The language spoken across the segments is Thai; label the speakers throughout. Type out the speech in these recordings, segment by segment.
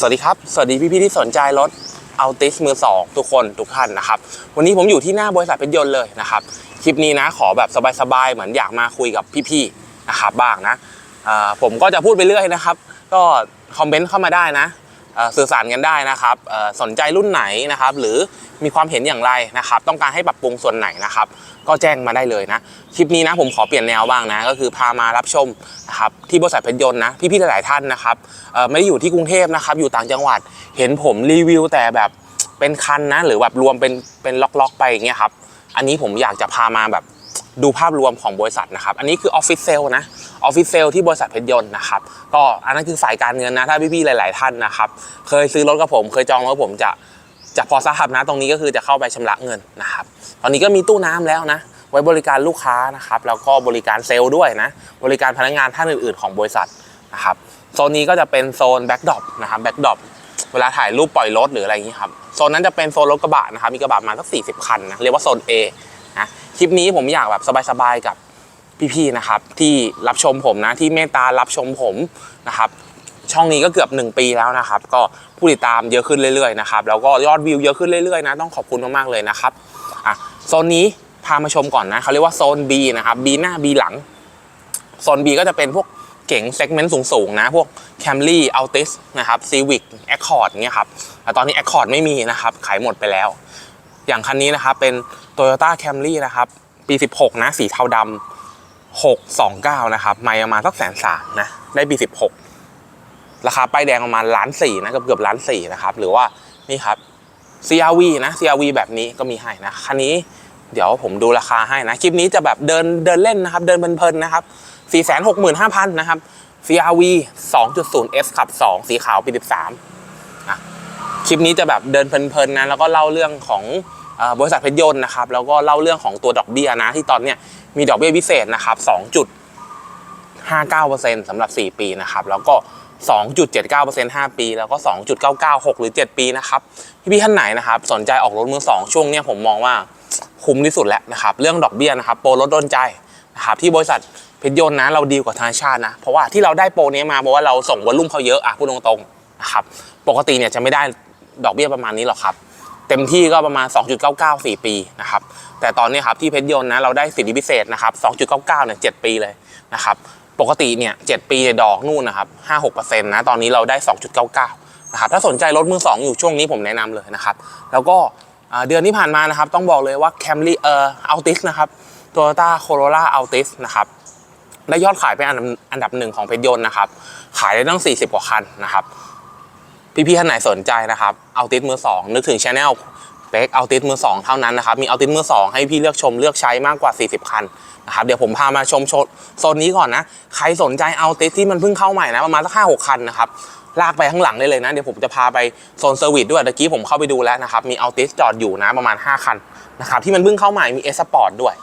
Speaker 1: สวัสดีครับ สวัสดีพี่ๆที่สนใจรถอัลติสมือสองทุกคนทุกท่านนะครับ วันนี้ผมอยู่ที่หน้าบริษัทเพชรยนต์เลยนะครับ คลิปนี้นะขอแบบสบายๆ เหมือนอยากมาคุยกับพี่ๆนะครับบ้างนะผมก็จะพูดไปเรื่อยนะครับ ก็คอมเมนต์เข้ามาได้นะ สื่อสารกันได้นะครับสนใจรุ่นไหนนะครับ หรือมีความเห็นอย่างไรนะครับ ต้องการให้ปรับปรุงส่วนไหนนะครับ ก็แจ้งมาได้เลยนะคลิปนี้นะผมขอเปลี่ยนแนวบ้างนะ ก็คือพามารับชมนะครับที่บริษัทเพชรยนต์นะพี่ๆหลายๆท่านนะครับไม่ได้อยู่ที่กรุงเทพนะครับ อยู่ต่างจังหวัดเห็นผมรีวิวแต่แบบเป็นคันนะ หรือแบบรวมเป็นเป็นล็อกๆ ไปอย่างเงี้ยครับอันนี้ผมอยากจะพามาแบบ ดูภาพรวมของบริษัทนะครับ อันนี้คือออฟฟิศเซลนะออฟฟิศเซลที่บริษัทเพชรยนต์นะครับ ก็อันนั้นคือฝ่ายการเงินนะ ถ้าพี่ๆหลาย ๆ ท่านนะครับ เคยซื้อรถกับผม เคยจองรถกับผมจะจะพอทราบนะ ตรงนี้ก็คือจะเข้าไปชำระเงินนะครับ ตอนนี้ก็มีตู้น้ำแล้วนะ ไว้บริการลูกค้านะครับ แล้วก็บริการเซลล์ด้วยนะ บริการพนักงานท่านอื่น ๆ ของบริษัทนะครับ โซนนี้ก็จะเป็นโซนแบ็กดรอปนะครับแบ็กดรอปเวลาถ่ายรูปปล่อยรถหรืออะไรอย่างนี้ครับ โซนนั้นจะเป็นโซนรถกระบะนะครับ มีกระบะมาสัก40 คันนะ เรียกว่าโซน A นะคลิปนี้ผมอยากแบบสบายๆกับพี่ๆนะครับ ที่รับชมผมนะที่เมตตารับชมผมนะครับ ช่องนี้ก็เกือบ 1 ปีแล้วนะครับ ก็ผู้ติดตามเยอะขึ้นเรื่อยๆนะครับแล้วก็ยอดวิวเยอะขึ้นเรื่อยๆนะต้องขอบคุณมากๆเลยนะครับอะโซนนี้พามาชมก่อนนะเขาเรียกว่าโซน B นะครับ B หน้า B หลังโซน B ก็จะเป็นพวกเก๋งเซกเมนต์สูงๆนะ พวก Camry Altis นะครับ Civic Accord เงี้ยครับแต่ตอนนี้ Accord ไม่มีนะครับ ขายหมดไปแล้ว อย่างคันนี้นะครับเป็น Toyota Camry นะครับปี 16 นะสีเทาดำ629 นะครับไม่ประมาณสักแสนสามนะได้ปี 16 ราคาป้ายแดงประมาณล้านสี่นะเกือบเกือบล้านสี่นะครับ หรือว่านี่ครับ CRV นะ CRV แบบนี้ก็มีให้นะคันนี้เดี๋ยวผมดูราคาให้นะ คลิปนี้จะแบบเดินเดินเล่นนะครับ เดินเพลินๆนะครับ 465,000 นะครับ CRV 2.0 S ขับ 2 สีขาวปี 13นะคลิปนี้จะแบบเดินเพลินๆนะแล้วก็เล่าเรื่องของ บริษัทเพชรยนต์นะครับแล้วก็เล่าเรื่องของตัวดอกเบี้ยนะที่ตอนเนี้ยมีดอกเบี้ยพิเศษนะครับ2 59%สำหรับ 4 ปีนะครับแล้วก็ 2.79% 5 ปี แล้วก็ 2.996 หรือ 7 ปีนะครับพี่ๆท่านไหนนะครับสนใจออกรถมือ2ช่วงเนี้ยผมมองว่าคุ้มที่สุดแล้วนะครับเรื่องดอกเบี้ยนะครับโปรลดโดนใจนะครับที่บริษัทเพชรยนต์นะเราดีกับธนาคารนะ เพราะว่าที่เราได้โปรนี้มาเพราะว่าเราส่งวอลลุ่มเขาเยอะอะพูดตรงๆนะครับปกติเนี่ยจะไม่ได้ดอกเบี้ยประมาณนี้หรอกครับ เต็มที่ก็ประมาณ 2.99 4 ปีนะครับ แต่ตอนนี้ครับที่เพชรยนต์นะเราได้สิทธิพิเศษนะครับ 2.99 เนี่ย 7 ปีเลยนะครับ ปกติเนี่ย 7 ปีดอกนู่นนะครับ 5-6%นะ ตอนนี้เราได้ 2.99 นะครับ ถ้าสนใจรถมือ 2 อยู่ช่วงนี้ผมแนะนำเลยนะครับ แล้วก็เดือนที่ผ่านมานะครับ ต้องบอกเลยว่า Camry เอ่อ Altis นะครับ Toyota Corolla Altis นะครับได้ยอดขายเป็นอันดับอันดับหนึ่งของเพชรยนต์นะครับ ขายได้ตั้ง 40 กว่าคันนะครับ พี่ๆท่านไหนสนใจนะครับเอาติสมือสองนึกถึงช anel เป็กเอาติสมือสองเท่านั้นนะครับมีเอาติสมือสองให้พี่เลือกชมเลือกใช้มากกว่า 40 คันนะครับเดี๋ยวผมพามาชมโซนโซนนี้ก่อนนะ ใครสนใจเอาติสที่มันเพิ่งเข้าใหม่นะประมาณสักห้าหกคันนะครับลากไปข้างหลังได้เลยนะ เดี๋ยวผมจะพาไปโซนเซอร์วิสด้วยตะกี้ผมเข้าไปดูแล้วนะครับ มีเอาติสจอดอยู่นะประมาณ 5 คันนะครับที่มันเพิ่งเข้าใหม่มีเอสปอร์ตด้วย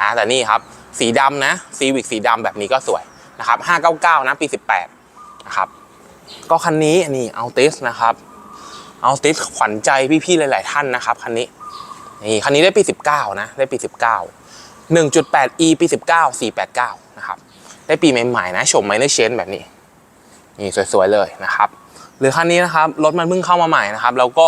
Speaker 1: นะแต่นี่ครับ สีดำนะซีวิกสีดำแบบนี้ก็สวยนะครับ599 นะ ปี 18 นะครับ ก็คันนี้นี่เอาติสนะครับเอาติสขวัญใจพี่ๆหลาย ๆ ท่านนะครับคันนี้นี่คันนี้ได้ปี 19 นะ ได้ปี 19 1.8e ปี 19 489 นะครับ ได้ปีใหม่ๆนะชมไมเนอร์เชนแบบนี้ นี่สวยๆเลยนะครับ หรือคันนี้นะครับรถมันเพิ่งเข้ามาใหม่นะครับ แล้วก็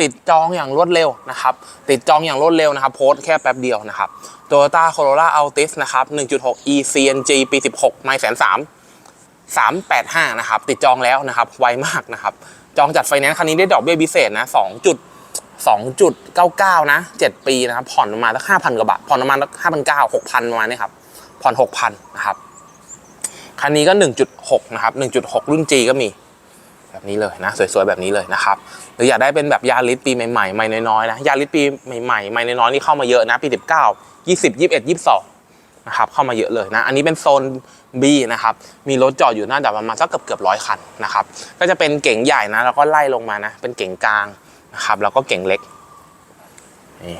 Speaker 1: ติดจองอย่างรวดเร็วนะครับ ติดจองอย่างรวดเร็วนะครับ โพสต์แค่แป๊บเดียวนะครับ Toyota Corolla Altis นะครับ 1.6e CNG ปี 16 ไม่แสนสาม 385 นะครับ ติดจองแล้วนะครับ ไวมากนะครับ จองจัดไฟแนนซ์คันนี้ได้ดอกเบี้ยพิเศษนะ2จุด2.99 นะ 7 ปีนะครับ ผ่อนประมาณสัก5,000 กว่าบาท ผ่อนประมาณสัก5,900 6,000 ประมาณนี้ครับ ผ่อน 6,000 นะครับ คันนี้ก็ 1.6 นะครับ 1.6 รุ่น G ก็มี แบบนี้เลยนะ สวยๆ แบบนี้เลยนะครับ หรืออยากได้เป็นแบบยาริสปีใหม่ๆใหม่น้อยๆ นะ ยาริสปีใหม่ๆใหม่น้อยๆ นี่เข้ามาเยอะนะ ปี 19 20 21 22 นะครับเข้ามาเยอะเลยนะอันนี้เป็นโซน B นะครับมีรถจอดอยู่น่าจะประมาณสักเกือบเกือบร้อยคันนะครับก็จะเป็นเก๋งใหญ่นะแล้วก็ไล่ลงมานะเป็นเก๋งกลางนะครับแล้วก็เก๋งเล็กนี่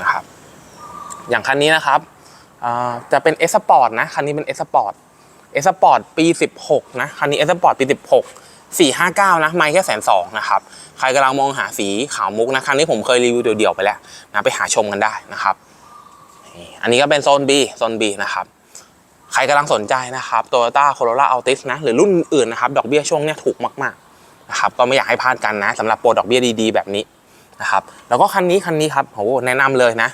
Speaker 1: นะครับอย่างคันนี้นะครับจะเป็น S Sport นะคันนี้เป็น S Sport S Sport ปี 16 นะคันนี้ S Sport ปี 16 459 นะไม่แค่แสนสองนะครับ ใครกำลังมองหาสีขาวมุกนะคันนี้ผมเคยรีวิวเดี่ยวๆไปแล้วนะไปหาชมกันได้นะครับ นี่อันนี้ก็เป็นโซน B โซน B นะครับ ใครกำลังสนใจนะครับ Toyota Corolla Altis นะ หรือรุ่นอื่นนะครับ ดอกเบี้ยช่วงนี้ถูกมากๆนะครับ ก็ไม่อยากให้พลาดกันนะสำหรับโปรดอกเบี้ยดีๆ แบบนี้นะครับ แล้วก็คันนี้คันนี้ครับโหแนะนำเลยนะ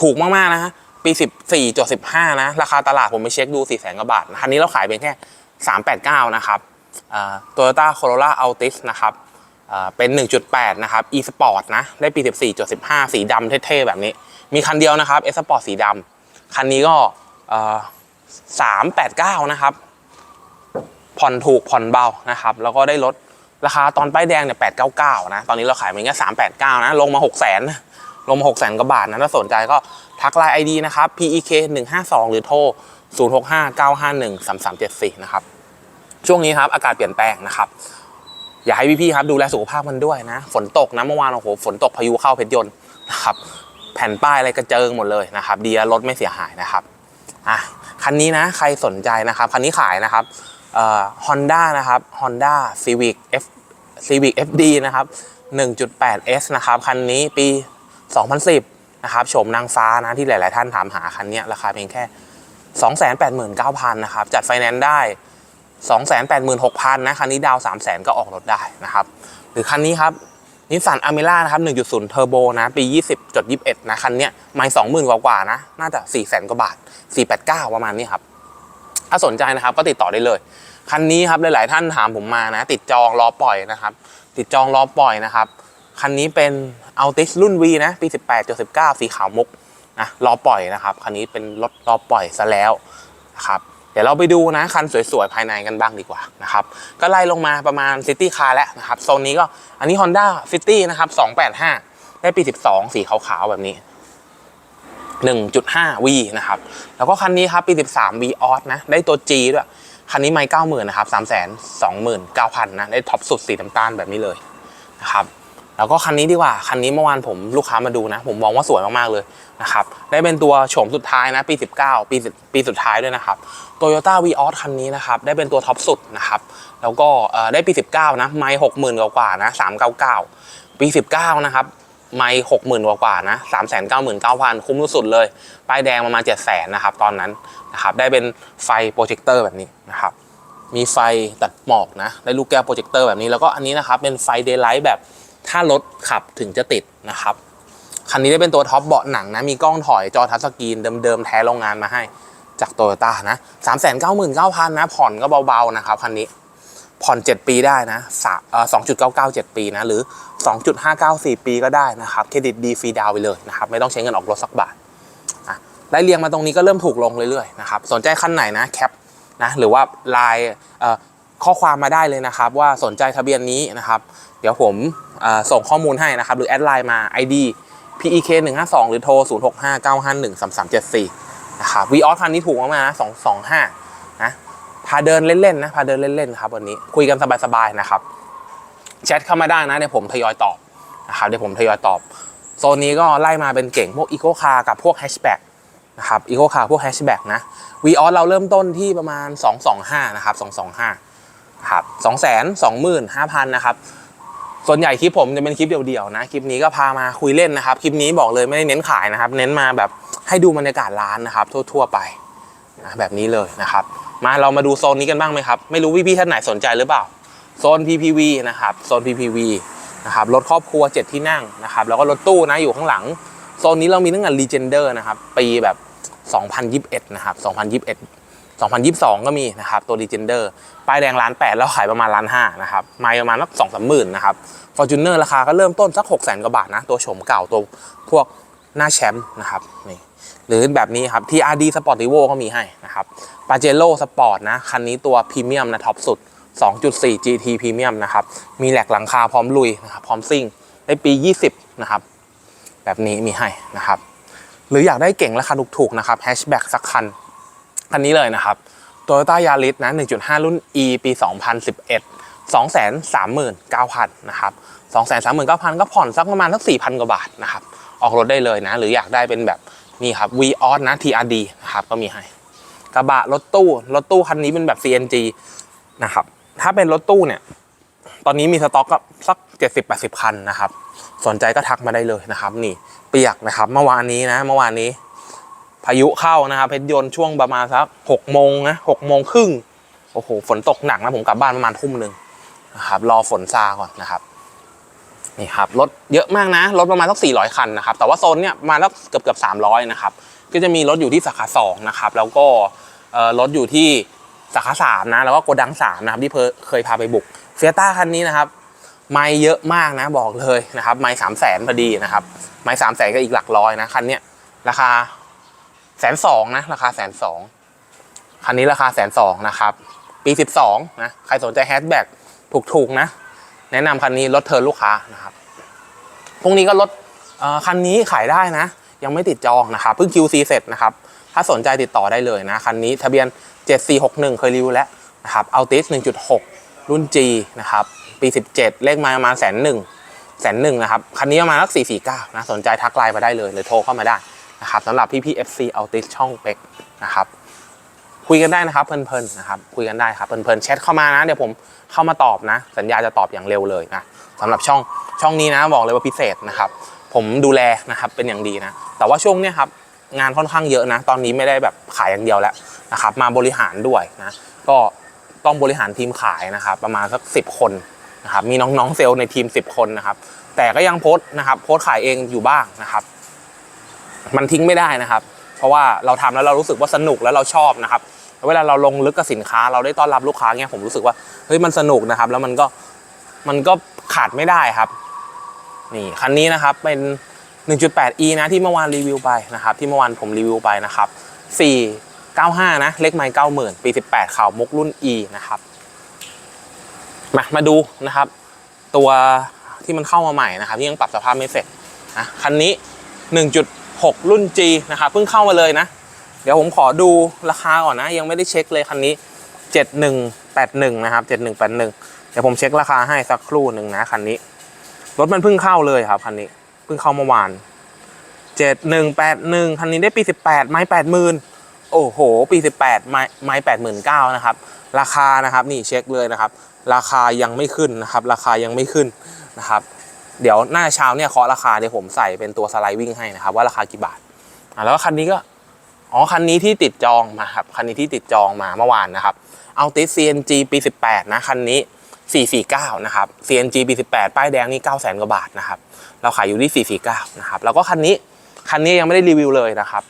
Speaker 1: ถูกมากๆนะฮะปี 14จด15 นะ ราคาตลาดผมไปเช็คดู 4 0 0แสนกว่าบาท คันนี้เราขายเป็นแค่ 389 นะครับโตโยต้าโคโรล่าอัลติสนะครับอ่าเป็น 1.8 นะครับ e sport นะ ได้ปี 14จด15 สีดำเท่ๆ แบบนี้ มีคันเดียวนะครับ e sport สีดำคันนี้ก็เอ่อ389นะครับ ผ่อนถูกผ่อนเบานะครับ แล้วก็ได้ลดราคาตอนป้ายแดงเนี่ย899นะ ตอนนี้เราขายเป็นแค่389นะ ลงมา6 0 0 0 0 0ลงมา6 0 0 0 0กว่าบาทนะ ถ้าสนใจก็ทักไลน์ ID นะครับ PEK 152หรือโทร065 951 3374นะครับ ช่วงนี้ครับ อากาศเปลี่ยนแปลงนะครับ อยากให้พี่ๆครับดูแลสุขภาพมันด้วยนะ ฝนตกนะเมื่อวานโอ้โหฝนตกพายุเข้าเพชรยนต์นะครับ แผ่นป้ายอะไรกระเจิงหมดเลยนะครับ ดีนะรถไม่เสียหายนะครับอะคันนี้นะใครสนใจนะครับ คันนี้ขายนะครับเอ่อ Honda นะครับ Honda Civic F Civic FD นะครับ 1.8S นะครับ คันนี้ปี 2010 นะครับโฉมนางฟ้านะที่หลาย ๆ ท่านถามหาคันนี้ราคาเพียงแค่ 289,000นะครับ จัดไฟแนนซ์ได้ 286,000นะคันนี้ดาว 300,000 ก็ออกรถได้นะครับ หรือคันนี้ครับ นิสสันอเมร่านะครับ 1.0 เทอร์โบนะ ปี 20.21 นะคันเนี้ยไม่20,000 กว่ากว่านะ น่าจะ400,000 กว่าบาท 489 ประมาณนี้ครับ ถ้าสนใจนะครับก็ติดต่อได้เลย คันนี้ครับหลาย ๆ ท่านถามผมมานะ ติดจองรอปล่อยนะครับ ติดจองรอปล่อยนะครับ คันนี้เป็น Altis รุ่น V นะ ปี 18.19 สีขาวมุกนะ รอปล่อยนะครับ คันนี้เป็นรถรอปล่อยซะแล้วนะครับ เดี๋ยวเราไปดูนะคันสวยๆ ภายในกันบ้างดีกว่านะครับก็ไล่ลงมาประมาณ City Car แล้วนะครับโซนนี้ก็อันนี้ Honda City นะครับ285 ได้ปี 12 สีขาวๆ แบบนี้ 1.5 V นะครับ แล้วก็คันนี้ครับปี 13 V o s นะ ได้ตัว G ด้วย คันนี้ไม่90,000 นะครับ 329,000 นะ ได้ท็อปสุดสีน้ำตาลแบบนี้เลยนะครับ แล้วก็คันนี้ดีกว่าคันนี้เมื่อวานผมลูกค้ามาดูนะ ผมมองว่าสวยมากๆเลยนะครับได้เป็นตัวโฉมสุดท้ายนะปี 19 ปีปีสุดท้ายด้วยนะครับ Toyota v ีออสคันนี้นะครับได้เป็นตัวท็อปสุดนะครับแล้วก็ได้ปี 19 นะ ไม่60,000กว่ากว่าๆนะ399ปี 19 นะครับไม่60,000กว่ากว่าๆนะ399,000คุ้มสุดเลย ป้ายแดงประมาณ700,000นะครับตอนนั้นนะครับได้เป็นไฟโปรเจคเตอร์แบบนี้นะครับมีไฟตัดหมอกนะได้ลูกแก้วโปรเจคเตอร์แบบนี้แล้วก็อันนี้นะครับเป็นไฟเดย์ไลท์แบบ ถ้ารถขับถึงจะติดนะครับ คันนี้ได้เป็นตัวท็อปเบาะหนังนะ มีกล้องถอยจอทัชสกรีนเดิมๆแท้โรงงานมาให้จากโตโยต้านะ3 9 9 0 0 0นเก้าพันนะ ผ่อนก็เบาๆนะครับคันนี้ ผ่อน 7 ปีได้นะสามเอ่อ2.99 7ปีนะ หรือ 2.594 ปีก็ได้นะครับเครดิตดีฟรีดาวไปเลยนะครับ ไม่ต้องใช้เงินออกรถสักบาทอะไล่เรียงมาตรงนี้ก็เริ่มถูกลงเรื่อยๆนะครับ สนใจคันไหนนะแคปนะ หรือว่าไลน์เอ่อ ข้อความมาได้เลยนะครับ ว่าสนใจทะเบียนนี้นะครับ เดี๋ยวผมส่งข้อมูลให้นะครับ หรือแอดไลน์มา ID PEK 152หรือโทร 065 951 3374นะครับวีออสคันนี้ถูกมากๆนะ225นะพาเดินเล่นๆนะพาเดินเล่นๆครับวันนี้คุยกันสบายๆนะครับแชทเข้ามาได้นะเดี๋ยวผมทยอยตอบนะครับเดี๋ยวผมทยอยตอบ โซนนี้ก็ไล่มาเป็นเก่งพวกอีโคคาร์กับพวกแฮชแบ็กนะครับอีโคคาร์พวกแฮชแบ็กนะวีออสเราเริ่มต้นที่ประมาณ 225นะครับ225 ครับ225,000นห้าพันนะครับส่วนใหญ่คลิปผมจะเป็นคลิปเดียวๆนะคลิปนี้ก็พามาคุยเล่นนะครับคลิปนี้บอกเลยไม่ได้เน้นขายนะครับ เน้นมาแบบให้ดูบรรยากาศร้านนะครับ ทั่วๆไปนะแบบนี้เลยนะครับ มาเรามาดูโซนนี้กันบ้างไหมครับ ไม่รู้พี่ๆท่านไหนสนใจหรือเปล่า โซน PPV นะครับโซน PPV นะครับรถครอบครัว 7 ที่นั่งนะครับแล้วก็รถตู้นะอยู่ข้างหลัง โซนนี้เรามีตั้งแต่ Legender นะครับปีแบบ 2021 นะครับ 2021 2022 ก็มีนะครับตัว Legender ป้ายแดงล้านแปดแล้วขายประมาณล้านห้านะครับม่ประมาณสักสองสามหมื่นนะครับ Fortuner ราคาก็เริ่มต้นสัก6 0 0 0 0กว่าบาทนะ ตัวโฉมเก่าตัวพวกหน้าแชมป์นะครับนี่หรือแบบนี้ครับ TRD Sportivo ก็มีให้นะครับ Pajero Sport นะ คันนี้ตัวพรีเมียมนะท็อปสุด 2.4 GT พรีเมียมนะครับ มีแหลกหลังคาพร้อมลุยนะครับพร้อมซิ่งได้ปี 20 นะครับ แบบนี้มีให้นะครับ หรืออยากได้เก่งราคาถูกๆนะครับแฮชแบ็กสักคัน คันนี้เลยนะครับ Toyota Yaris นะ 1.5 รุ่น E ปี 2011 239,000นะครับ239,000 ก็ผ่อนสักประมาณสัก 4,000 กว่าบาทนะครับ ออกรถได้เลยนะ หรืออยากได้เป็นแบบนี่ครับ v o s นะ TRD นะครับ ก็มีให้ กระบะรถตู้ รถตู้คันนี้เป็นแบบ CNG นะครับ ถ้าเป็นรถตู้เนี่ย ตอนนี้มีสต็อกก็สัก 70-80 คันนะครับ สนใจก็ทักมาได้เลยนะครับ นี่เปียกนะครับ เมื่อวานนี้นะ เมื่อวานนี้ พายุเข้านะครับเพชรยนต์ช่วงประมาณสักหกโมงนะหกโมงครึ่งโอ้โหฝนตกหนักนะผมกลับบ้านประมาณทุ่มหนึ่งนะครับรอฝนซาก่อนนะครับนี่ครับรถเยอะมากนะรถประมาณสัก400 คันนะครับแต่ว่าโซนเนี่ยมาณสักเกือบเกือบ300นะครับก็จะมีรถอยู่ที่สาขา2นะครับแล้วก็เอ่อรถอยู่ที่สาขา3นะแล้วก็โกดัง3นะครับที่เพอเคยพาไปบุกเฟียต้าคันนี้นะครับไม่เยอะมากนะบอกเลยนะครับไม่สามแสนพอดีนะครับไม่สามแสนก็อีกหลักร้อยนะคันเนี้ยราคา แสนสองนะราคาแสนสองคันนี้ราคาแสนสองนะครับ ปีสิบสองนะ ใครสนใจแฮชแบ็กถูกๆนะ แนะนำคันนี้รถเทิร์นลูกค้านะครับ พรุ่งนี้ก็รถคันนี้ขายได้นะ ยังไม่ติดจองนะครับเพิ่ง QC เสร็จนะครับ ถ้าสนใจติดต่อได้เลยนะ คันนี้ทะเบียน 7461 เคยรีวิวแล้วนะครับเอาติส1.6 รุ่น G นะครับ ปี 17 เลขไมาประมาณแสนหนึ่งแสนหนึ่งนะครับ คันนี้ประมาณสัก449นะ สนใจทักไลน์มาได้เลยหรือโทรเข้ามาได้ นะครับสำหรับพี่พี่ FC Altis ช่องเป็กนะครับคุยกันได้นะครับเพลินๆนะครับคุยกันได้ครับเพลินๆแชทเข้ามานะเดี๋ยวผมเข้ามาตอบนะ สัญญาจะตอบอย่างเร็วเลยนะสำหรับช่องช่องนี้นะบอกเลยว่าพิเศษนะครับ ผมดูแลนะครับเป็นอย่างดีนะ แต่ว่าช่วงเนี้ยครับงานค่อนข้างเยอะนะ ตอนนี้ไม่ได้แบบขายอย่างเดียวแล้วนะครับ มาบริหารด้วยนะ ก็ต้องบริหารทีมขายนะครับ ประมาณสักสิบคนนะครับ มีน้องๆเซลล์ในทีม 10 คนนะครับ แต่ก็ยังโพสต์นะครับ โพสต์ขายเองอยู่บ้างนะครับ มันทิ้งไม่ได้นะครับ เพราะว่าเราทำแล้วเรารู้สึกว่าสนุกแล้วเราชอบนะครับเวลาเราลงลึกกับสินค้าเราได้ต้อนรับลูกค้าเงี้ยผมรู้สึกว่าเฮ้ยมันสนุกนะครับ แล้วมันก็มันก็ขาดไม่ได้ครับ นี่คันนี้นะครับเป็น 1.8e นะที่เมื่อวานรีวิวไปนะครับ ที่เมื่อวานผมรีวิวไปนะครับ 495 นะ เลขไมล์90,000 ปี 18ข่าวมุกรุ่น e นะครับ มามาดูนะครับ ตัวที่มันเข้ามาใหม่นะครับที่ยังปรับสภาพไม่เสร็จนะคันนี้ 6 รุ่น G นะครับเพิ่งเข้ามาเลยนะ เดี๋ยวผมขอดูราคาก่อนนะ ยังไม่ได้เช็คเลยคันนี้ 7181 นะครับ 7181 เดี๋ยวผมเช็คราคาให้สักครู่หนึ่งนะคันนี้ รถมันเพิ่งเข้าเลยครับคันนี้เพิ่งเข้าเมื่อวาน 7181 คันนี้ได้ปี 18 ไม้ 80,000 โอ้โห ปี 18 ไม้ไม้89,000นะครับ ราคานะครับนี่เช็คเลยนะครับ ราคายังไม่ขึ้นนะครับ ราคายังไม่ขึ้นนะครับ เดี๋ยวหน้าเช้าเนี่ยเคาะราคาเดี๋ยวผมใส่เป็นตัวสไลด์วิ่งให้นะครับ ว่าราคากี่บาทอะแล้วก็คันนี้ก็อ๋อคันนี้ที่ติดจองมาครับคันนี้ที่ติดจองมาเมื่อวานนะครับเอาติส CNG ปี 18 นะคันนี้ 449 นะครับ CNG ปี 18 ป้ายแดงนี่ 900,000 กว่าบาทนะครับ เราขายอยู่ที่ 449 นะครับ แล้วก็คันนี้ คันนี้ยังไม่ได้รีวิวเลยนะครับ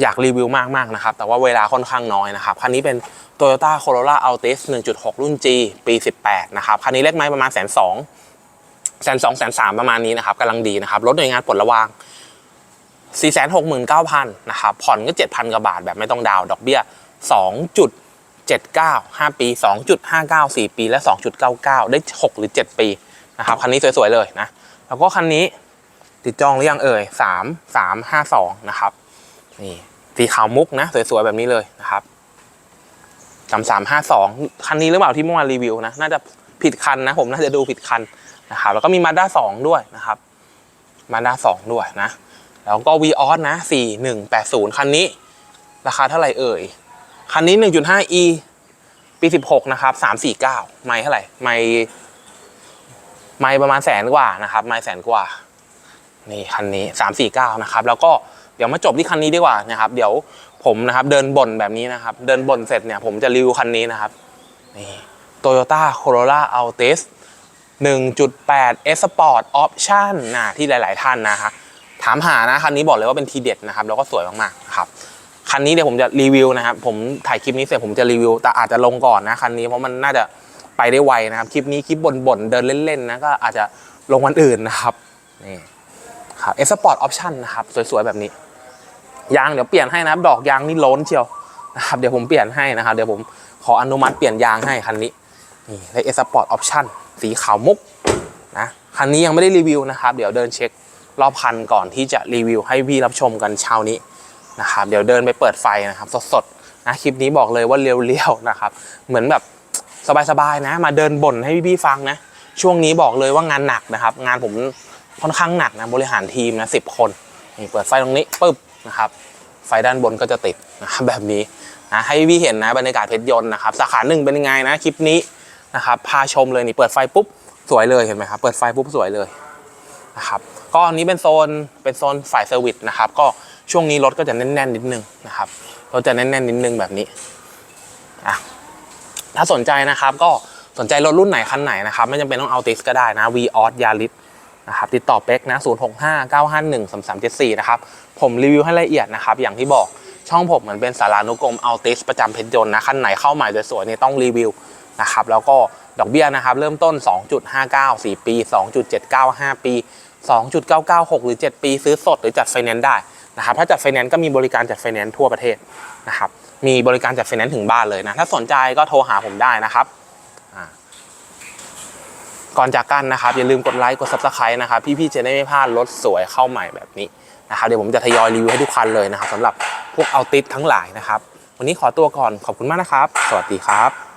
Speaker 1: อยากรีวิวมากๆนะครับ แต่ว่าเวลาค่อนข้างน้อยนะครับ คันนี้เป็น Toyota Corolla Altis 1.6 รุ่น G ปี 18 นะครับ คันนี้เลขไม้ประมาณแสนสอง แสนสองแสนสามประมาณนี้นะครับกำลังดีนะครับรถหน่วยงานปลดระวาง469,000นะครับผ่อนก็ 7,000กว่าบาทแบบไม่ต้องดาวดอกเบี้ย 2.79 5 ปี 2.59 4 ปี และ 2.99 ได้ 6 หรือ 7 ปีนะครับคันนี้สวย ๆ เลยนะ แล้วก็คันนี้ติดจองหรือยังเอ่ย 3 3 5 2 นะครับ นี่สีขาวมุกนะ สวย ๆ แบบนี้เลยนะครับสามสามห้าสองคันนี้หรือเปล่าที่เมื่อวานรีวิวนะ น่าจะผิดคันนะ ผมน่าจะดูผิดคัน นะครับแล้วก็มีมาด้าสองด้วยนะครับมาด้าสองด้วยนะแล้วก็ v ีออสนะ4180 คันนี้ ราคาเท่าไหร่เอ่ย คันนี้ 1.5e ปี 16 นะครับ 349 ไม่เท่าไหร่ ไม่ไม่ประมาณแสนกว่านะครับ ไม่แสนกว่า นี่คันนี้ 349 นะครับ แล้วก็เดี๋ยวมาจบที่คันนี้ดีกว่านะครับ เดี๋ยวผมนะครับเดินบ่นแบบนี้นะครับ เดินบ่นเสร็จเนี่ยผมจะรีวิวคันนี้นะครับ นี่ Toyota Corolla Altis 1.8 S Sport Option นะที่หลาย ๆ ท่านนะคะถามหานะคันนี้บอกเลยว่าเป็นทีเด็ดนะครับแล้วก็สวยมากๆนะครับคันนี้เดี๋ยวผมจะรีวิวนะครับผมถ่ายคลิปนี้เสร็จผมจะรีวิว แต่อาจจะลงก่อนนะคันนี้เพราะมันน่าจะไปได้ไวนะครับคลิปนี้คลิปบ่นๆเดินเล่นๆนะก็อาจจะลงวันอื่นนะครับนี่ครับ S Sport Option นะครับสวยๆแบบนี้ ยางเดี๋ยวเปลี่ยนให้นะครับดอกยางนี่ล้นเชียวนะครับเดี๋ยวผมเปลี่ยนให้นะครับเดี๋ยวผมขออนุมัติเปลี่ยนยางให้คันนี้ นี่ใน S Sport Option สีขาวมุกนะคันนี้ยังไม่ได้รีวิวนะครับ เดี๋ยวเดินเช็ครอบคันก่อนที่จะรีวิวให้พี่รับชมกันเช้านี้นะครับเดี๋ยวเดินไปเปิดไฟนะครับสดๆนะคลิปนี้บอกเลยว่าเรียวๆนะครับ เหมือนแบบสบายๆนะ มาเดินบ่นให้พี่ๆฟังนะ ช่วงนี้บอกเลยว่างานหนักนะครับ งานผมค่อนข้างหนักนะบริหารทีมนะสิบคนนี่เปิดไฟตรงนี้ปึ๊บนะครับไฟด้านบนก็จะติดนะครับแบบนี้นะให้พี่เห็นนะบรรยากาศเพชรยนต์นะครับสาขาหนึ่งเป็นยังไงนะคลิปนี้ นะครับ พาชมเลยนี่เปิดไฟปุ๊บสวยเลยเห็นไหมครับเปิดไฟปุ๊บสวยเลยนะครับก็อันนี้เป็นโซนเป็นโซนฝ่ายเซอร์วิสนะครับก็ช่วงนี้รถก็จะแน่นๆนิดนึงนะครับรถจะแน่นๆนิดนึงแบบนี้อะถ้าสนใจนะครับก็สนใจรถรุ่นไหนคันไหนนะครับไม่จำเป็นต้องเอาติสก็ได้นะ v ีออสยาริสนะครับติดต่อเป็กนะ0 6 5 9 5 1 3 3 7 4นะครับผมรีวิวให้ละเอียดนะครับอย่างที่บอกช่องผมเหมือนเป็นสารานุกรมเอาติสประจำเพชรยนต์นะคันไหนเข้าใหม่สวยๆนี่ต้องรีวิว นะครับแล้วก็ดอกเบี้ยนะครับเริ่มต้น 2.59 4 ปี 2.79 5 ปี 2.996 หรือ 7 ปี ซื้อสดหรือจัดไฟแนนซ์ได้นะครับถ้าจัดไฟแนนซ์ก็มีบริการจัดไฟแนนซ์ทั่วประเทศนะครับมีบริการจัดไฟแนนซ์ถึงบ้านเลยนะถ้าสนใจก็โทรหาผมได้นะครับก่อนจากกันนะครับอย่าลืมกดไลค์กด subscribe นะครับพี่ๆจะได้ไม่พลาดรถสวยเข้าใหม่แบบนี้นะครับเดี๋ยวผมจะทยอยรีวิวให้ทุกคันเลยนะครับสำหรับพวกเอาติดทั้งหลายนะครับ วันนี้ขอตัวก่อนขอบคุณมากนะครับ สวัสดีครับ